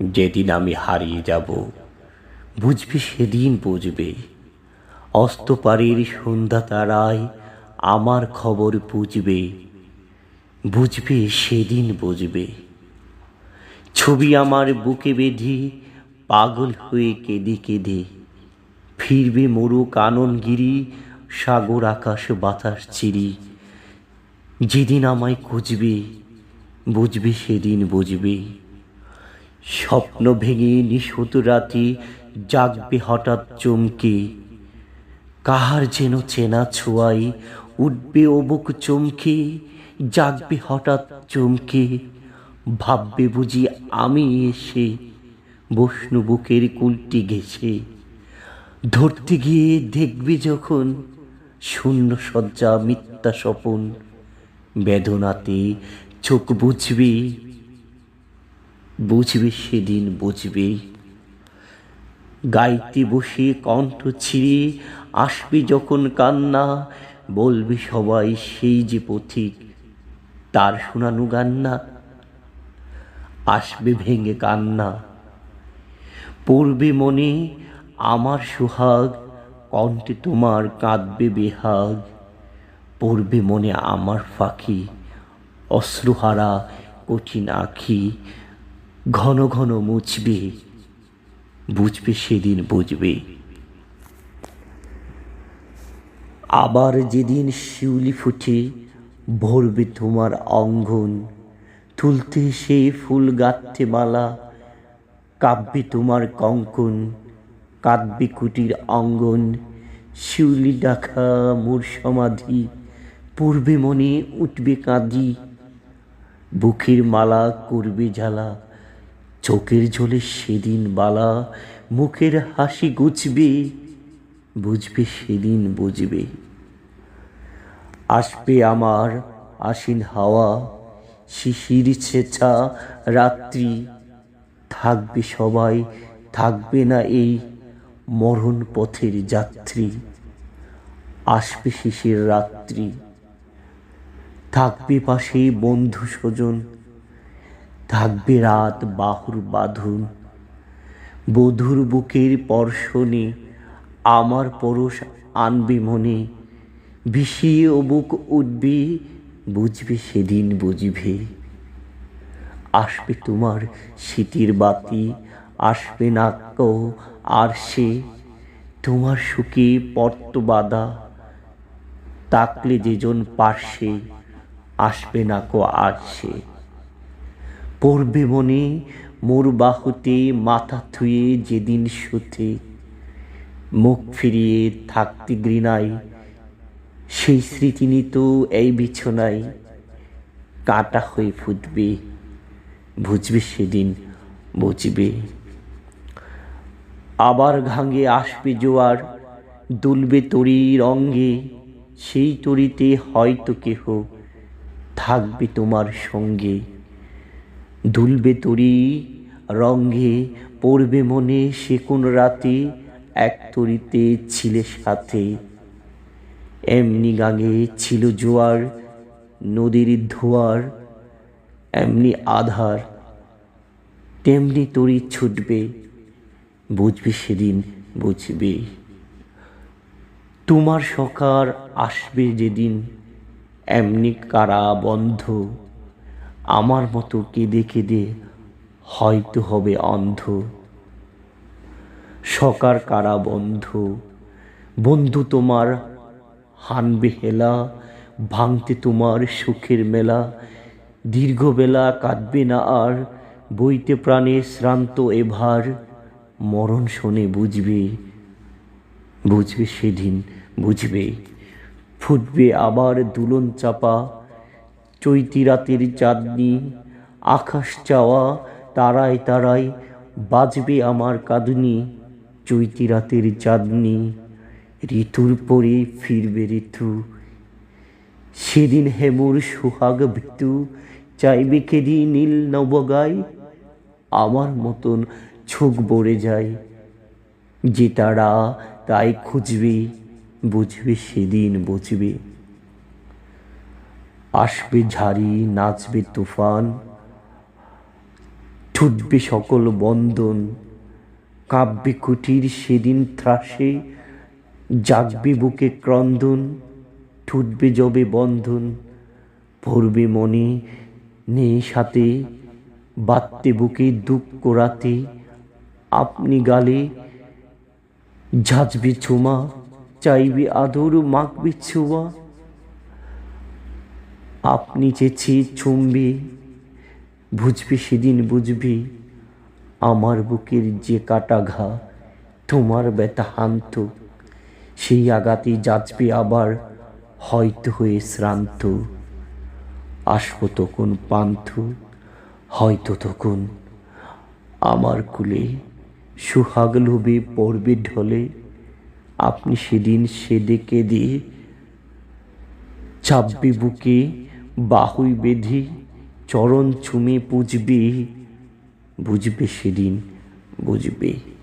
যেদিন আমি হারিয়ে যাব, বুঝবে সেদিন বুঝবে। অস্তপারের সন্ধ্যা তারায় আমার খবর বুঝবে। বুঝবে সেদিন বুঝবে। ছবি আমার বুকে বেঁধে, পাগল হয়ে কেঁদে কেঁদে। ফিরবে মরু কাননগিরি, সাগর আকাশ বাতাস চিরি। যেদিন আমায় খুঁজবে, বুঝবে সেদিন বুঝবে। স্বপ্ন ভেঙে নিশুত রাতে জাগবে হঠাৎ চমকে। কাহার যেন চেনা ছোঁয়াই উঠবে অবুক চমকে, জাগবে হঠাৎ চমকে। ভাববে বুঝি আমি এসে বষ্ণু বুকের কুলটি গেছে ধরতে গিয়ে দেখবে যখন শূন্য শয্যা মিথ্যা স্বপন। বেদনাতে চোখ বুঝবে বুঝবে সেদিন বুঝবে। গাইতে বসে কণ্ঠ ছিঁড়ে আসবে যখন কান্না, বলবে সবাই সেই যে পথিক, তার শোনানো গান্না। আসবে ভেঙে কান্না, পড়বে মনে আমার সোহাগ, কণ্ঠে তোমার কাঁদবে বেহাগ। পড়বে মনে আমার ফাঁকি, অশ্রুহারা কঠিন আখি ঘন ঘন মুছবে, বুঝবে সেদিন বুঝবে। আবার যেদিন শিউলি ফুটে, ভরবে তোমার অঙ্গন, তুলতে সেই ফুল গাঁথতে মালা কাব্যে তোমার কঙ্কন, কাঁদবে কুটির অঙ্গন, শিউলি ডাকা মোর সমাধি, পূর্বে মনে উঠবে কাঁদি, বুকের মালা করবে জ্বালা। চোখের জলে সেদিন বালা, মুখের হাসি গুছবে বুঝবে সেদিন বুঝবে। আসবে আমার আশিন হাওয়া, শিশির ছেঁচা রাত্রি, থাকবে সবাই, থাকবে না এই মরণ পথের যাত্রী। আসবে শিশির রাত্রি, থাকবে পাশে বন্ধু স্বজন থাকবে রাত বাহুর বাঁধন। বধুর বুকের পর্শনে আমার পরশ আনবে মনে। বিষিয়ে ও বুক উঠবে, বুঝবে সেদিন বুঝবে। আসবে তোমার স্মৃতির বাতি, আসবে নাক্য আর সে। তোমার সুখে পর্ত বাদা তাকলে যেজন পার্শ্বে আসবে না কো সে। পড়বে মনে মোর বাহুতে মাথা থুয়ে যেদিন শুতে মুখ ফিরিয়ে থাকতে ঘৃণায়। সেই স্মৃতি নিত এই বিছনায় কাটা হয়ে ফুটবে, বুঝবে সেদিন বুঝবে। আবার ঘাঙ্গে আসবে জোয়ার, দুলবে তরির অঙ্গে সেই তরিতে হয়তো কেহ থাকবে তোমার সঙ্গে। দুলবে তরি রঙ্গে পড়বে মনে সে কোন রাতে, এক তরিতে ছিলে সাথে। এমনি গাঙে ছিল জোয়ার, নদীর ধোয়ার, এমনি আধার। তেমনি তরি ছুটবে, বুঝবে সেদিন বুঝবে। তোমার সকার আসবে যেদিন, এমনি কারা বন্ধ আমার মতো কেঁদে কেঁদে হয়তো হবে অন্ধ। সকার কারা বন্ধ? বন্ধু তোমার হানবে হেলা, ভাঙতে তোমার সুখের মেলা। দীর্ঘবেলা কাঁদবে না আর, বইতে প্রাণে শ্রান্ত এভার। মরণ শোনে বুঝবে বুঝবে সেদিন বুঝবে। ফুটবে আবার দুলন চাপা চৈতি রাতের চাঁদনি, আকাশ চাওয়া, তারায় তারায় বাজবে আমার কাঁদুনি। চৈতি রাতের চাঁদনি, ঋতুর পরে ফিরবে ঋতু। সেদিন হেমুর সুহাগ ভিতু, চাইবে কেদি নীল নবগায় আমার মতন চোখ বড়ে যায়। যে তারা তাই খুঁজবে, বুঝবে সেদিন বুঝবে। আসবে ঝাড়ি, নাচবে তুফান, ছুটবে সকল বন্ধন কাব্যে কুটির সেদিন ত্রাসে, জাগবে বুকে ক্রন্দন, ছুটবে জবে বন্ধন, ভরবে মনে নেই সাথে বাত্তে বুকে দুঃখ রাতে, আপনি গালে ঝাঁচবে ছোমা, চাইবে আদর, মাখবে ছোঁয়া আপনি চেয়েছি চুমবে, বুঝবে সেদিন বুঝবে, আমার বুকের যে কাটা ঘা, তোমার ব্যথা হান্ত, সেই আঘাতে যাচবে আবার, হয়তো হয়ে শ্রান্ত। আসব তখন পান্থ, হয়তো তখন আমার কুলে, সুহাগ লোভে পড়বে ঢলে, আপনি সেদিন সে ডেকে দিয়ে চাপবে বুকে বাহুই বেধি চরণ চুমে পুজবি বুঝবে সেদিন বুঝবে।